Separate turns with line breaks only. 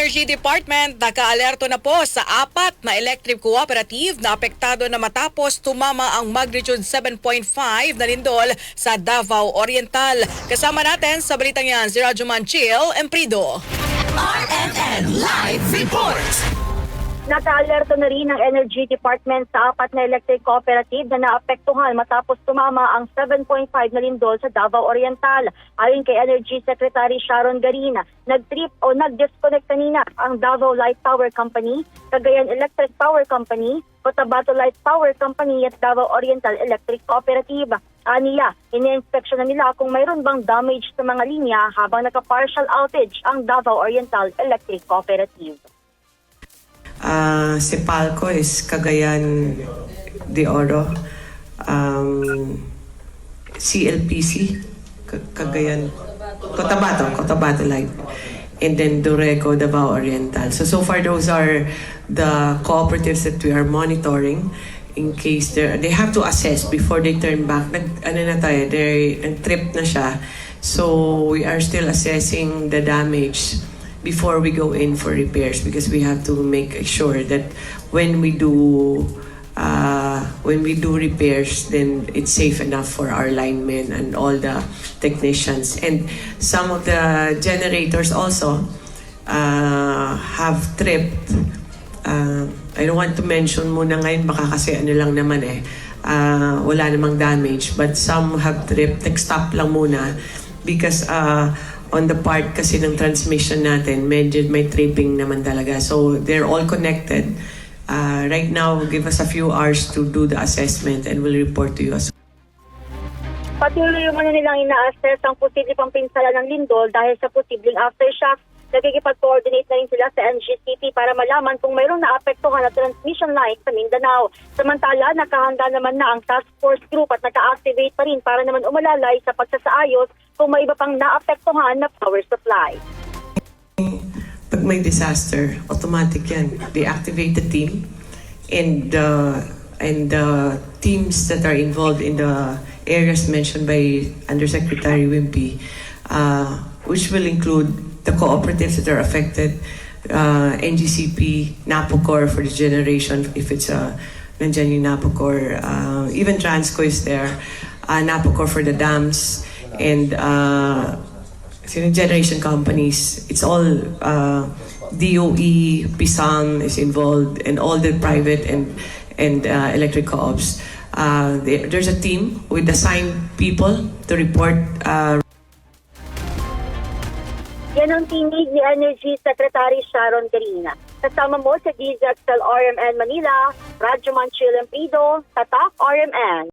Energy Department nakaalerto na po sa apat na electric cooperative na apektado na matapos tumama ang magnitude 7.5 na lindol sa Davao Oriental. Kasama natin sa balitang yan si Radyo Manchil Emprido.
RMN Live Report.
Naka-alerto na rin ang Energy Department sa apat na electric cooperative na naapektuhan matapos tumama ang 7.5 na lindol sa Davao Oriental. Ayon kay Energy Secretary Sharon Garina, nag-trip o nag-disconnect kanina ang Davao Light Power Company, Cagayan Electric Power Company, Cotabato Light Power Company at Davao Oriental Electric Cooperative. Aniya, ine-inspection na nila kung mayroon bang damage sa mga linya habang naka-partial outage ang Davao Oriental Electric Cooperative.
Ah, si Palco is Cagayan de Oro. Um, CLPC, Ca- Cagayan, Cotabato, Cotabato Light. And then Dureco, Davao Oriental. So, so far those are the cooperatives that we are monitoring in case they have to assess before they turn back. Nag, ano na tayo, they, nag-trip na siya. So, we are still assessing the damage before we go in for repairs because we have to make sure that when we do uh, when we do repairs then it's safe enough for our linemen and all the technicians. And some of the generators also uh, have tripped. Uh, I don't want to mention muna ngayon baka kasi ano lang naman eh. Uh, wala namang damage but some have tripped. Nag-stop lang muna because uh, on the part kasi ng transmission natin, medyo may tripping naman talaga. So, they're all connected. Uh, right now, give us a few hours to do the assessment and we'll report to you as
Patuloy naman na nilang ina-assess ang posibleng pang pinsala ng lindol dahil sa posibleng aftershock. Nagkikipag-coordinate na rin sila sa NGCP para malaman kung mayroong naapektuhan na transmission line sa Mindanao. Samantala, nakahanda naman na ang task force group at naka-activate pa rin para naman umalalay sa pagsasaayos kung may iba pang naapektuhan na power supply.
pag may disaster, automatic yan. They activate the team and uh, and the teams that are involved in the areas mentioned by Undersecretary Wimpy, uh, which will include the cooperatives that are affected, uh, NGCP, Napocor for the generation, if it's a nandyan yung Napocor, uh, even Transco is there, uh, Napocor for the dams, and uh, generation companies, it's all uh, DOE, Pisang is involved, and all the private and and uh, electric co-ops. Uh, there's a team with assigned people to report uh,
Yan ang tinig ni Energy Secretary Sharon Garina. Kasama mo sa DZXL RMN Manila, Radyo Manchil Empido, Tatak RMN.